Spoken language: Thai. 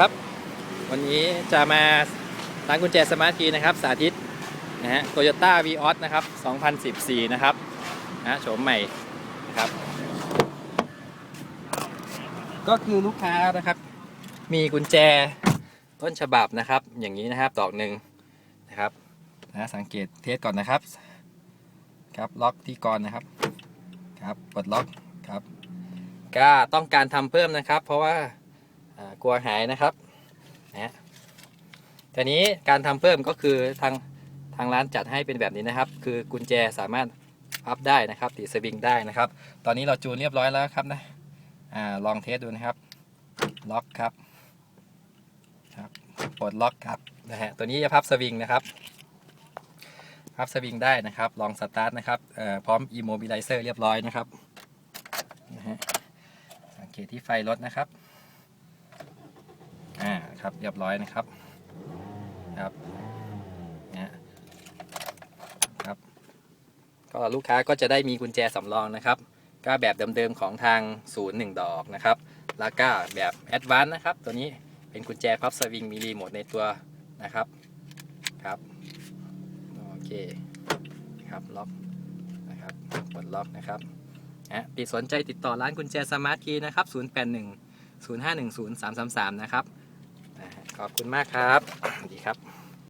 ครับ วันนี้จะมาร้านกุญแจสมาร์ทคีย์นะครับ สาธิตนะฮะโตโยต้าวีออสนะครับ 2014 นะครับนะโฉมใหม่นะครับ ก็คือลูกค้านะครับ มีกุญแจต้นฉบับนะครับ อย่างนี้นะครับดอกหนึ่งนะครับนะสังเกตเทสก่อนนะครับ ครับล็อกที่กรนะครับครับปลดล็อกครับก็ต้องการทำเพิ่มนะครับ เพราะว่า กลัวหายนะครับนะทีนี้การทำเพิ่มก็คือทางทางร้านจัดให้เป็นแบบนี้นะครับ คือกุญแจสามารถพับได้นะครับติดสวิงได้นะครับ ตอนนี้เราจูนเรียบร้อยแล้วครับนะอ่าลองเทสดูนะครับ ล็อกครับครับปลดล็อกครับนะฮะตัวนี้จะพับสวิงนะครับพับสวิงได้นะครับ ลองสตาร์ทนะครับพร้อม Immobilizer เรียบร้อยนะครับนะฮะสังเกตที่ไฟรถนะครับ ครับเรียบร้อยนะครับครับนะครับ ก็ลูกค้าก็จะได้มีกุญแจสำรองนะครับ ก็แบบเดิมๆของทางศูนย์หนึ่งดอกนะครับ แล้วก็แบบแอดวานซ์นะครับ ตัวนี้เป็นกุญแจพับสวิงมีรีโมทในตัวนะครับครับโอเคครับล็อกนะครับปลดล็อกนะครับนะติดสนใจติดต่อร้านกุญแจสมาร์ทคีย์นะครับ 081 0510 333 นะครับนะฮะ ขอบคุณมากครับสวัสดีครับ